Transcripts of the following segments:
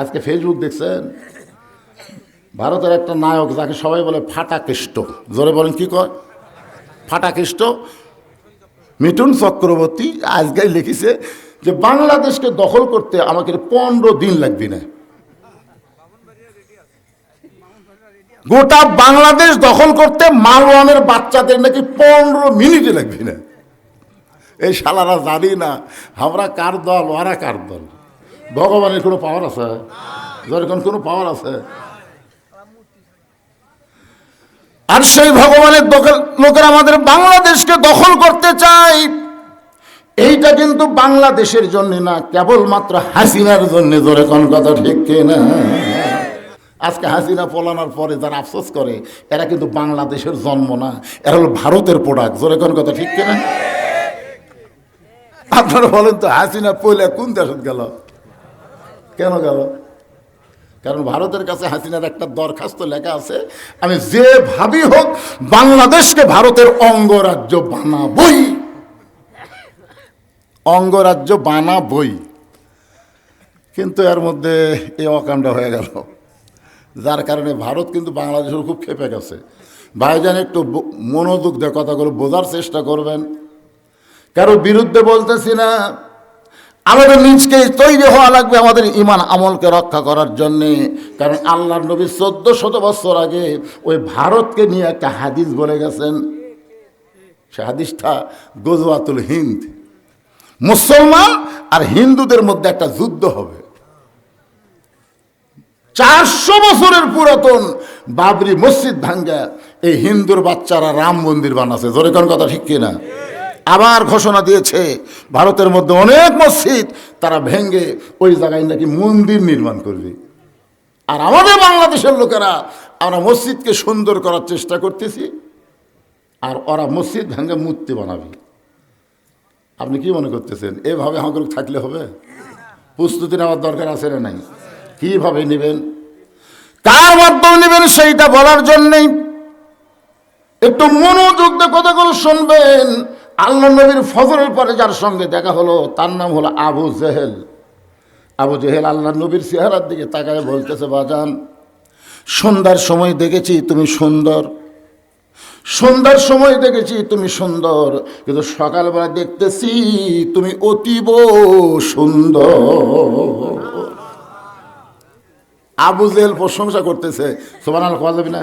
আজকে ফেসবুক দেখছেন? ভারতের একটা নায়ক যাকে সবাই বলে ফাটাকেষ্ট। জোরে বলেন, কি কয়? ফাটাকেষ্ট। মিঠুন চক্রবর্তী আজকাল লিখেছে যে, বাংলাদেশকে দখল করতে আমাকে পনেরো দিন লাগবে না। গোটা বাংলাদেশ দখল করতে মালওয়ানের বাচ্চাদের নাকি পনেরো মিনিটে লাগবে না। এই শালারা জানি না, আমরা কার দল, ওরা কার দল? ভগবানের কোনো পাওয়ার আছে? যখন কোনো পাওয়ার আছে? আর সেই ভগবানের লোকেরা আমাদের বাংলাদেশকে দখল করতে চায়। এইটা কিন্তু বাংলাদেশের জন্য না, কেবলমাত্র হাসিনার জন্য। জোরে কোন কথা ঠিক না? আজকে হাসিনা পলানোর পরে যারা আফসোস করে, এরা কিন্তু বাংলাদেশের জন্ম না, এরা হলো ভারতের প্রোডাক্ট জোরে কোন কথা ঠিক না? আপনারা বলেন তো, হাসিনা পয়লা কোন দেশত গেল? কেন গেল? কারণ ভারতের কাছে হাসিনার একটা দরখাস্ত লেখা আছে, আমি যেভাবেই হোক, বাংলাদেশকে ভারতের অঙ্গরাজ্য বানাবই। অঙ্গরাজ্য বানাবই। কিন্তু এর মধ্যে এই অকাণ্ড হয়ে গেল। যার কারণে ভারত কিন্তু বাংলাদেশের খুব খেপে গেছে। ভাইজান, একটু মনোযোগ দিয়ে কথাগুলো বোঝার চেষ্টা করবেন। কারও বিরুদ্ধে বলতেছি না। আমাদের নিজকে তৈরি হওয়া লাগবে আমাদের ইমান আমলকে রক্ষা করার জন্যে। কারণ আল্লাহ নবী চোদ্দ শত বছর আগে ওই ভারতকে নিয়ে একটা হাদিস বলে গেছেন। সে হাদিসটা গজওয়াতুল হিন্দ। মুসলমান আর হিন্দুদের মধ্যে একটা যুদ্ধ হবে। চারশো বছরের পুরাতন বাবরি মসজিদ ভাঙ্গা এই হিন্দুর বাচ্চারা রাম মন্দির বানাচ্ছে। জোরে কোন কথা ঠিক কিনা? আবার ঘোষণা দিয়েছে, ভারতের মধ্যে অনেক মসজিদ, তারা ভেঙ্গে ওই জায়গায় নাকি মন্দির নির্মাণ করবে। আর আমাদের বাংলাদেশের লোকেরা, আমরা মসজিদকে সুন্দর করার চেষ্টা করতেছি, আর ওরা মসজিদ ভেঙ্গে মূর্তি বানাবে। আপনি কি মনে করতেছেন, এভাবে আমাকে থাকলে হবে? প্রস্তুতি নেওয়ার দরকার আছে না নাই? কীভাবে নেবেন? কার মাধ্যমে নেবেন সেইটা বলার জন্যেই একটু মনোযোগ দিয়ে কথাগুলো শুনবেন। আল্লাহ নবীর ফজরের পরে যার সঙ্গে দেখা হলো, তার নাম হলো আবু জেহেল। আবু জেহেল আল্লাহ নবীর চেহারার দিকে তাকায় বলতেছে, বাজান, সন্ধ্যার সময় দেখেছি তুমি সুন্দর। সন্ধ্যার সময় দেখেছি তুমি সুন্দর, কিন্তু সকালবেলা দেখতেছি তুমি অতীব সুন্দর। আবু জেহেল প্রশংসা করতেছে সোমান আল যাবি না।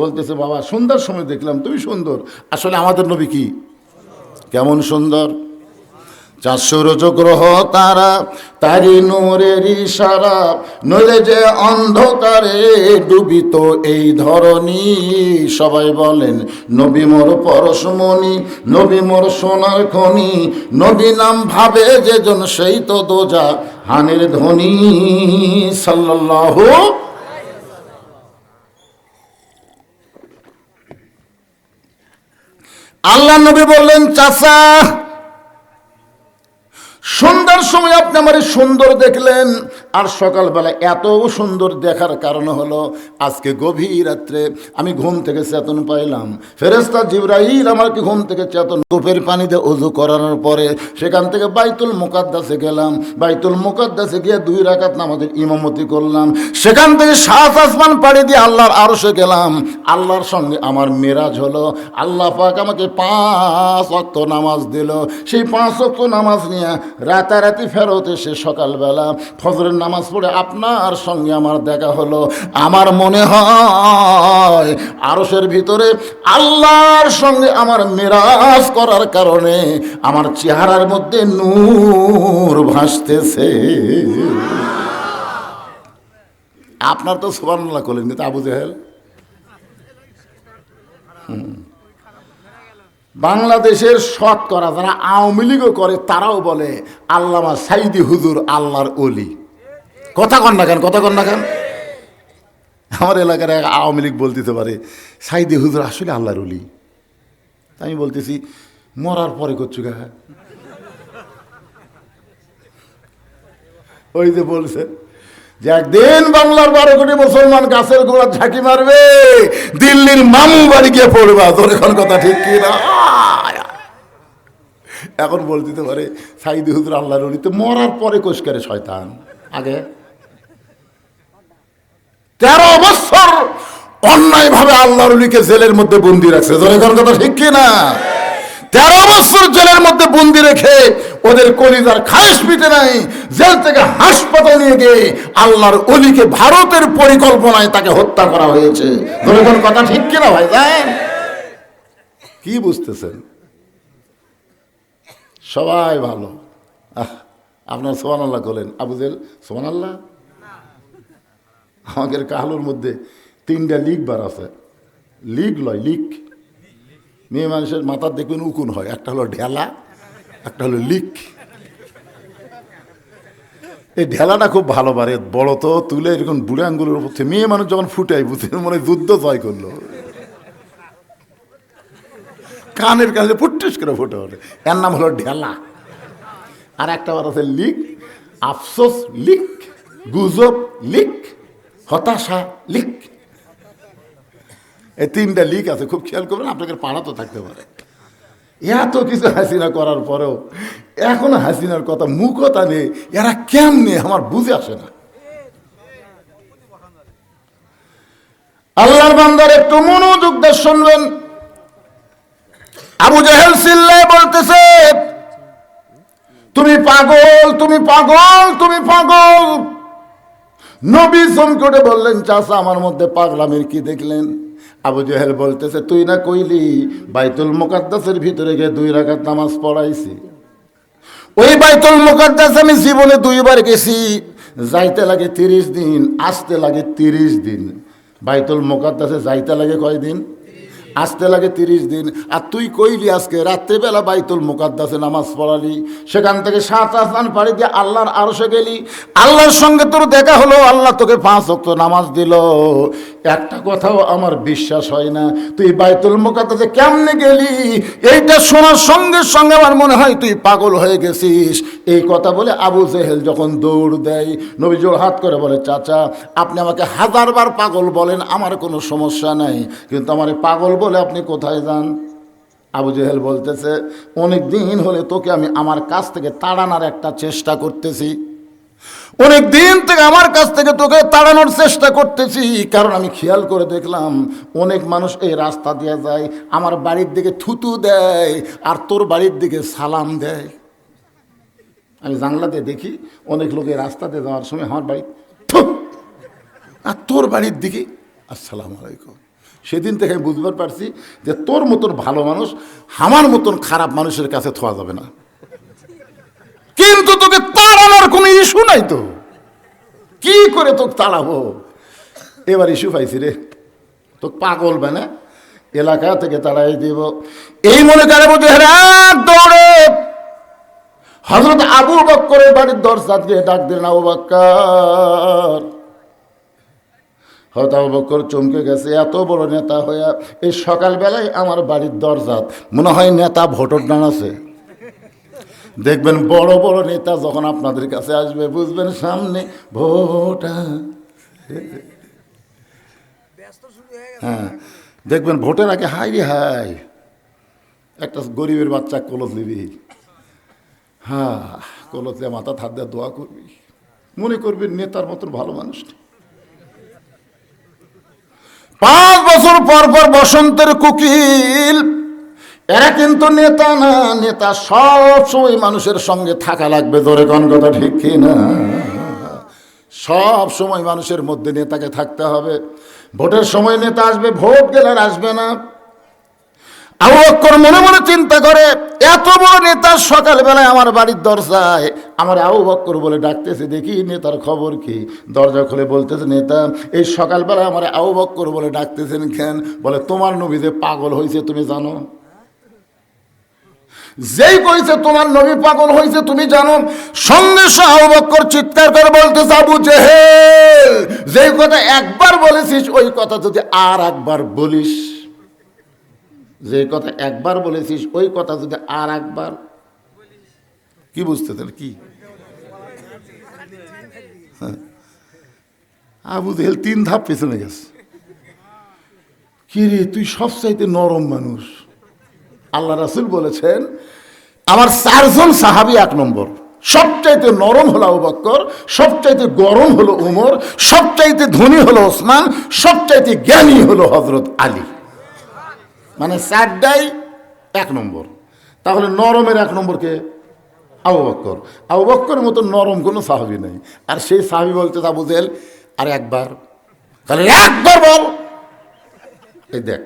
বলতেছে, বাবা সুন্দর সময় দেখলাম, তুমি সুন্দর। আসলে আমাদের নবী কি? কেমন সুন্দর? চারশো গ্রহ তারা, তারি নূরের ইশারা, নইলে যে অন্ধকারে ডুবিত এই ধরনী সবাই বলেন, নবী মোর পরশমণি, নবী মোর সোনার খনি, নবী নাম ভাবে যে জন সেই তো দোজা, হানের ধ্বনি সাল্লাল্লাহু আল্লাহ নবী বললেন চাচা সন্ধ্যার সময় আপনি আমার সুন্দর দেখলেন, আর সকালবেলা এত সুন্দর দেখার কারণ হলো, আজকে গভীর রাত্রে আমি ঘুম থেকে চেতন পাইলাম। ফেরেস্তা জিব্রাহিল আমাকে ঘুম থেকে চেতন কূপের পানিতে অজু করানোর পরে সেখান থেকে বাইতুল মুকাদ্দাসে গেলাম। বাইতুল মুকাদ্দাসে গিয়ে দুই রাকাত নামাজের ইমামতি করলাম। সেখান থেকে সাত আসমান পাড়ি দিয়ে আল্লাহর আরশে গেলাম। আল্লাহর সঙ্গে আমার মেরাজ হলো, আল্লাহ পাক আমাকে পাঁচ অক্ত নামাজ দিল। সেই পাঁচ অক্ত নামাজ নিয়ে রাতারাতি ফেরত এসে সকালবেলা ফজরের নামাজ পড়ে আপনার সঙ্গে আমার দেখা হলো। আমার মনে হয় আরসের ভিতরে আল্লাহর সঙ্গে আমার মেরাজ করার কারণে আমার চেহারার মধ্যে নূর ভাসতেছে। আপনার তো সুবর্ণলা করলেন কিন্তু আবু জেহেল? বাংলাদেশের শতকরা যারা আওয়ামী লীগও করে, তারাও বলে, আল্লামা সাইদি হুজুর আল্লাহর অলি কথা কন না কেন, কথা কন না কেন? আমার এলাকার এক আওয়ামী লীগ বলতেতে পারে, সাইদি হুজুর আসলে আল্লাহর অলি আমি বলতেছি, মরার পরে করছু গা ওই যে বলছে যে একদিন বাংলার বারো কোটি মুসলমান গাছের গোড়া ঝাঁকি মারবে, দিল্লির মামু বাড়ি গিয়ে পড়বা। তোর এখন কথা ঠিক কি না? এখন বল দিতে পারে, সাইদি হুজুর আল্লাহর অলিতে মরার পরে কোষ করে শয়তান। আগে। তেরো বছর অন্যায় ভাবে আল্লাহর অলিকে জেলের মধ্যে বন্দি রাখছে। ধরে কোন কথা ঠিক কি না? তেরো বছর জেলের মধ্যে বন্দি রেখে ওদের কলিজার খাইশ পিটে নাই, জেল থেকে হাসপাতাল নিয়ে গিয়ে আল্লাহর অলিকে ভারতের পরিকল্পনায় তাকে হত্যা করা হয়েছে। কথা ঠিক কিনা ভাই? জান কি বুঝতেছেন? সবাই ভালো। আপনার সোমান আল্লাহ করলেন আবুজেল সোমান আল্লাহ আমাদের কাহলোর মধ্যে তিনটা লিক বার আছে। লিগ লয় লিক মেয়ে মানুষের মাথার দেখবেন উকুন হয়। একটা হলো ঢেলা একটা হলো লিক। এই ঢেলাটা খুব ভালো পারে, বড় তো, তুলে এরকম বুড়ে আঙ্গুলের উপর মেয়ে মানুষ যখন ফুটাই বুঝতে মনে যুদ্ধ জয় করল। কানের কাছে ফুটুস করে ফুটে ওঠে। এর নাম হলো ঢেলা। আর একটা বার আছে লিক, আফসোস লিক, গুজব লিক, হতাশা লিক। এই তিনটা লিক আছে, খুব খেয়াল করবেন, আপনাদের পাড়া তো থাকতে পারে। এত কিছু হাসিনা করার পরেও এখনও হাসিনার কথা মুখতা নেই, এরা কেমনে আমার বুঝে আসে না। আল্লাহর বান্দার একটু মনোযোগ দিয়ে শুনবেন। আবু জাহেল সিল্লায় বলতেছে, তুমি পাগল তুমি পাগল তুমি পাগল। নবী চমকটে বললেন চাষা আমার মধ্যে পাগলামের কি দেখলেন? আবু জাহেল বলতেছে, তুই না কইলি বাইতুল মোকাদ্দাসের ভিতরে গিয়ে দুই রাখার নামাজ পড়াইছি? ওই বাইতুল মোকাদ্দাস আমি জীবনে দুইবার গেছি। যাইতে লাগে তিরিশ দিন, আসতে লাগে তিরিশ দিন। বাইতুল মোকাদ্দাসে যাইতে লাগে কয়দিন? আসতে লাগে তিরিশ দিন। আর তুই কইলি আজকে, রাত্রেবেলা বাইতুল মুকাদ্দাসে নামাজ পড়ালি, সেখান থেকে সাত আসমান পাড়ি দিয়ে আল্লাহর আরশে গেলি। আল্লাহর সঙ্গে তোর দেখা হলো, আল্লাহ তোকে পাঁচ অক্ত নামাজ দিল। একটা কথাও আমার বিশ্বাস হয় না, তুই বাইতুল মুকাদ্দাসে কেমনে গেলি? এইটা শোনার সঙ্গে সঙ্গে আমার মনে হয় তুই পাগল হয়ে গেছিস। এই কথা বলে আবু জেহেল যখন দৌড় দেয়, নবীজোর হাত করে বলে, চাচা, আপনি আমাকে হাজারবার পাগল বলেন, আমার কোনো সমস্যা নাই। কিন্তু আমার পাগল বলে আপনি কোথায় যান? আবু জেহেল বলতেছে অনেক দিন হলে তোকে আমি আমার কাছ থেকে তাড়ানোর একটা চেষ্টা করতেছি। অনেক দিন থেকে আমার কাছ থেকে তোকে তাড়ানোর চেষ্টা করতেছি। কারণ আমি খেয়াল করে দেখলাম, অনেক মানুষ এই রাস্তা দিয়ে যায়, আমার বাড়ির দিকে থুতু দেয় আর তোর বাড়ির দিকে সালাম দেয়। আমি জানলাতে দেখি, অনেক লোক এই রাস্তাতে যাওয়ার সময় আমার বাড়ি আর তোর বাড়ির দিকে, আসসালামু আলাইকুম। সেদিন থেকে আমি বুঝবার পারছি যে তোর মতন ভালো মানুষ আমার মতন খারাপ মানুষের কাছে থোয়া যাবে না। কিন্তু তোকে তাড়ানোর কোনো ইস্যু নাই তো। কি করে তোকে তাড়াবো? এবার ইস্যু পাইছি রে। তো পাগল বানা। এলাকা থেকে তাড়াই দিব। এই মনে করে বুঝে রাত দৌড়ে। হজরত আবু বক্করের বাড়ির দরজাত গিয়ে ডাক দিলেন, আবু বক্কর। হয়তো আবু বক্কর চমকে গেছে এত বড় নেতা হইয়া এই সকালবেলায় আমার বাড়ির দরজাত মনে হয় নেতা ভোটর ডানাছে দেখবেন বড় বড় নেতা যখন আপনাদের কাছে আসবে বুঝবেন সামনে ভোটা হ্যাঁ দেখবেন ভোটের আগে হাই রে হাই একটা গরিবের বাচ্চা কলস নিবি। হ্যাঁ কলসে মাথা থাক দিয়ে দোয়া করবি। মনে করবি নেতার মতন ভালো মানুষ নেই। পাঁচ বছর পর পর বসন্তের কুকিল। এরা কিন্তু নেতা না, নেতা সবসময় মানুষের সঙ্গে থাকা লাগবে ধরে কোন কথা ঠিক কি না? সব সময় মানুষের মধ্যে নেতাকে থাকতে হবে। ভোটের সময় নেতা আসবে, ভোট গেলে আসবে না। আবু বক্কর মনে মনে চিন্তা করে, এত বড় নেতা সকালবেলায় আমার বাড়ির দরজায়। আমার আবু বক্কর বলে ডাকতেছে, দেখি নেতার খবর কি? দরজা খুলে বলতেছে, নেতা, এই সকালবেলায় আমার আবু বক্কর বলে ডাকতেছেন কেন? বলে, তোমার নবী যে পাগল হয়েছে তুমি জানো? যেই কইছে তোমার নবী পাগল হয়েছে তুমি জানো? সঙ্গে আবু চিৎকার করে বলতেছে, আবু জেহেল, যেই কথা একবার বলেছিস, ওই কথা যদি আর একবার বলিস। যে কথা একবার বলেছিস, ওই কথা যদি আর একবার কি বুঝতে তাহলে কি। আবু জেহেল তিন ধাপ পেছনে গেছে। কি রে, তুই সবচাইতে নরম মানুষ। আল্লাহ রাসুল বলেছেন, আমার চারজন সাহাবি এক নম্বর। সবচাইতে নরম হলো আবু বক্কর, সবচাইতে গরম হলো উমর, সবচাইতে ধনী হলো ওসমান, সবচাইতে জ্ঞানী হলো হজরত আলী। মানে চারটাই এক নম্বর। তাহলে নরমের এক নম্বরকে আবু বক্কর। আবু বক্করের মতো নরম কোনো সাহাবি নেই। আর সেই সাহাবি বলতে আবু জেল আর একবার। তাহলে একবার বল। এই দেখ।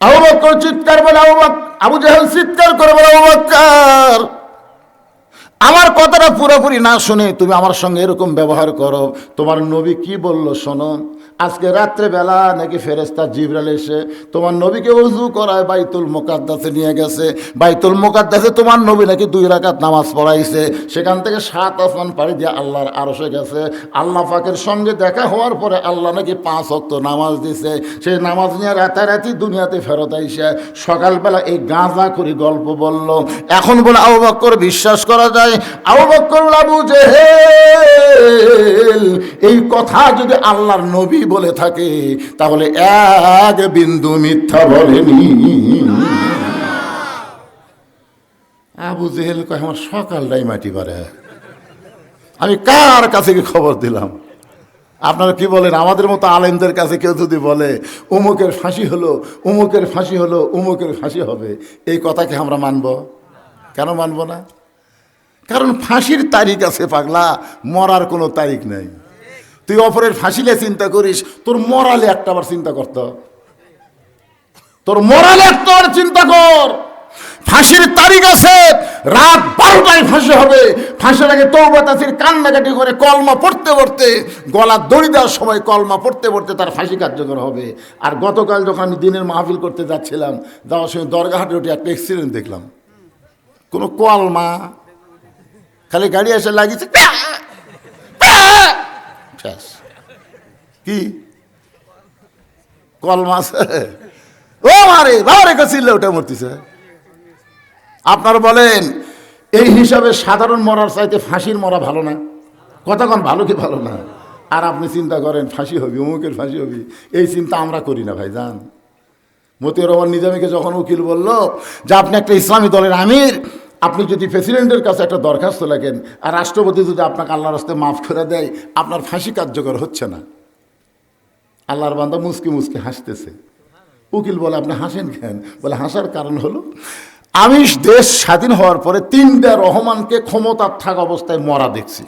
আবু বক্কর চিৎকার বলে, আবু আবু জাহেল চিৎকার করে বলে, আবু বক্কর, আমার কথাটা পুরোপুরি না শুনে তুমি আমার সঙ্গে এরকম ব্যবহার করো। তোমার নবী কি বলল শোনো? আজকে রাত্রে বেলা নাকি ফেরেস্তা জিবরাল এসে তোমার নবীকে উজু করায় বাইতুল মোকাদ্দাসে নিয়ে গেছে। বাইতুল মোকাদ্দাসে তোমার নবী নাকি দুই রাকাত নামাজ পড়াইছে। সেখান থেকে সাত আসমান পাড়ি দিয়ে আল্লাহর আরসে গেছে। আল্লাহ পাকের সঙ্গে দেখা হওয়ার পরে আল্লাহ নাকি পাঁচ অক্ত নামাজ দিছে। সেই নামাজ নিয়ে রাতারাতি দুনিয়াতে ফেরত আইসে। সকালবেলা এই গাঁজা করি গল্প বলল। এখন বলে আবু বক্কর, বিশ্বাস করা যায়? আবু বক্কর আবু জেহেল, এই কথা যদি আল্লাহর নবী বলে থাকে, তাহলে এক বিন্দু মিথ্যা বলেনি। আবু জেহেল কয়, আমার সকালটাই মাটি পারে। আমি কার কাছে কি খবর দিলাম? আপনারা কি বলেন, আমাদের মতো আলেমদের কাছে কেউ যদি বলে, উমুকের ফাঁসি হলো, উমুকের ফাঁসি হলো, উমুকের ফাঁসি হবে, এই কথাকে আমরা মানব? কেন মানব না? কারণ ফাঁসির তারিখ আছে পাগলা, মরার কোনো তারিখ নেই। তুই অপরের ফাঁসিলে চিন্তা করিস, তোর মরালে একটা বার চিন্তা করতে তোর মরালে একটা চিন্তা কর। ফাঁসির তারিখ আছে, রাত বারোটায় ফাঁসি হবে। ফাঁসির আগে তৌবাতাসির কান্নাকাটি করে কলমা পড়তে পড়তে গলা দড়ি দেওয়ার সময় কলমা পড়তে পড়তে তার ফাঁসি কার্যকর হবে। আর গতকাল যখন আমি দিনের মাহফিল করতে যাচ্ছিলাম, যাওয়ার সময় দরগাহাটে উঠে একটা এক্সিডেন্ট দেখলাম। কোনো কলমা, খালি গাড়ি এসে লাগিয়েছে! শেষ। কি? কলমা আছে ও মারে বাবারে কাছিল ওটা মরতেছে। আপনারা বলেন, এই হিসাবে সাধারণ মরার চাইতে ফাঁসির মরা ভালো না? কতক্ষণ ভালো কি ভালো না? আর আপনি চিন্তা করেন, ফাঁসি হবি, অমুকের ফাঁসি হবি, এই চিন্তা আমরা করি না ভাই জান মতিউর রহমান নিজামীকে যখন উকিল বলল যে, আপনি একটা ইসলামী দলের আমির আপনি যদি প্রেসিডেন্টের কাছে একটা দরখাস্ত লেখেন আর রাষ্ট্রপতি যদি আপনাকে আল্লাহর রাস্তে মাফ করে দেয়, আপনার ফাঁসি কার্যকর হচ্ছে না। আল্লাহর বান্দা মুসকি মুসকি হাসতেছে। উকিল বলে, আপনি হাসেন কেন? বলে, হাসার কারণ হলো আমি দেশ স্বাধীন হওয়ার পরে তিনটা রহমানকে ক্ষমতার থাকা অবস্থায় মরা দেখছি।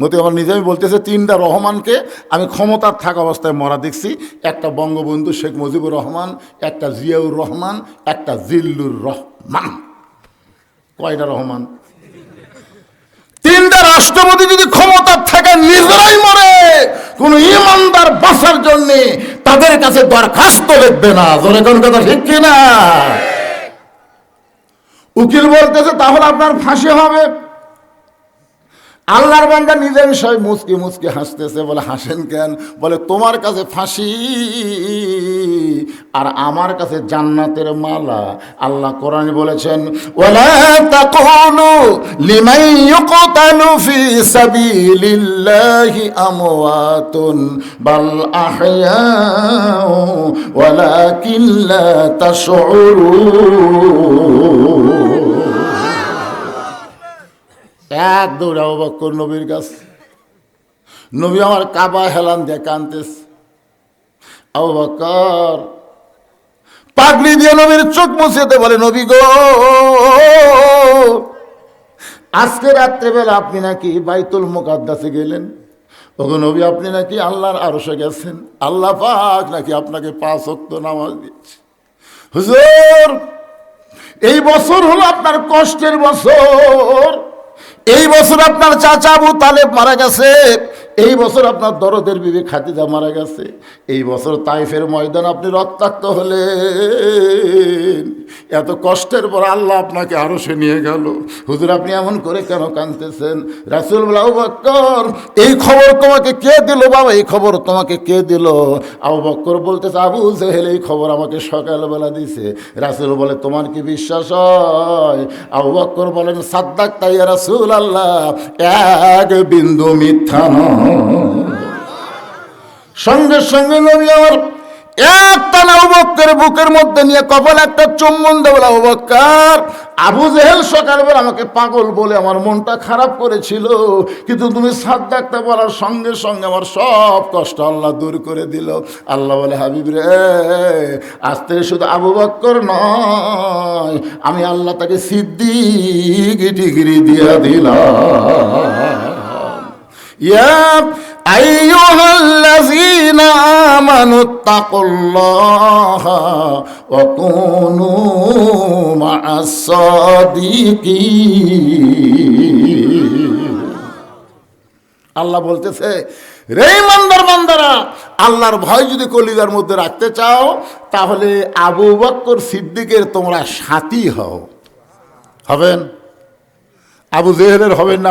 মতি আমার নিজামি বলতেছে, তিনটা রহমানকে আমি ক্ষমতার থাকা অবস্থায় মরা দেখছি। একটা বঙ্গবন্ধু শেখ মুজিবুর রহমান, একটা জিয়াউর রহমান, একটা জিল্লুর রহমান। কয়টা রহমান? তিনটা রাষ্ট্রপতি যদি ক্ষমতা থাকে, নিজেরাই মরে। কোন ইমানদার বাসার জন্য তাদের কাছে দরখাস্ত লিখবে না। জোরে কোন কথা ঠিক না উকিল বলতেছে, তাহলে আপনার ফাঁসি হবে। আল্লাহর বান্দা নিজের বিষয় মুসকি মুসকি হাসতেছে, বলে, হাসেন কেন? বলে, তোমার কাছে ফাঁসি আর আমার কাছে জান্নাতের মালা। আল্লাহ কোরআনে বলেছেন, ওয়ালা এক দৌড় আবু বক্কর নবীর কাছে। নবী আমার কাবা হেলান দিয়ে কানতেস আবু বক্কর পাগড়ি দিয়ে নবীর চোখ মুছিতে বলে, নবী গো, আজকে রাত্রেবেলা আপনি নাকি বাইতুল মুকাদ্দাসে গেলেন? ওগো নবী, আপনি নাকি আল্লাহর আরশে গেছেন? আল্লাহ পাক নাকি আপনাকে পাঁচ অক্ত নামাজ দিয়েছে। হুজুর, এই বছর হলো আপনার কষ্টের বছর। এই বছর আপনার চাচা আবু তালেব মারা গেছে। এই বছর আপনার দরদের বিবে খাতিজা মারা গেছে। এই বছর তাইফের ময়দান আপনি রক্তাক্ত হলেন। এত কষ্টের পর আল্লাহ আপনাকে আরও সে নিয়ে গেল। হুজুর, আপনি এমন করে কেন কাঁদতেছেন? রাসুল আবু বক্কর, এই খবর তোমাকে কে দিল বাবা? এই খবর তোমাকে কে দিল? আবু বক্কর বলতেছে, আবু জেহেল এই খবর আমাকে সকালবেলা দিছে। রাসুল বলে, তোমার কি বিশ্বাস হয়? আবু বক্কর বলেন, সাদ্দাক তাই রাসুল আল্লাহ এক বিন্দু মিথ্যা নয়। সঙ্গে সঙ্গে নবী আমার একটা না অবক্কের বুকের মধ্যে নিয়ে কপাল একটা চুম্বন দেবো অবক্কার আবু জেহেল সকালবেলা আমাকে পাগল বলে আমার মনটা খারাপ করেছিল। কিন্তু তুমি সাত ডাকতে বলার সঙ্গে সঙ্গে আমার সব কষ্ট আল্লাহ দূর করে দিল। আল্লাহ বলে, হাবিব রে, আজ থেকে শুধু আবু বক্কর নয়, আমি আল্লাহ তাকে সিদ্দিক ডিগ্রি দিয়ে দিলাম। يا أيها الذين آمنوا اتقوا الله وكونوا مع الصادقين আল্লাহ বলতেছে রে মন্দার মন্দারা আল্লাহর ভয় যদি কলিজার মধ্যে রাখতে চাও তাহলে আবু বক্কর সিদ্দিকের তোমরা সাথী হও হবেন আবু জেহেলের হবেন না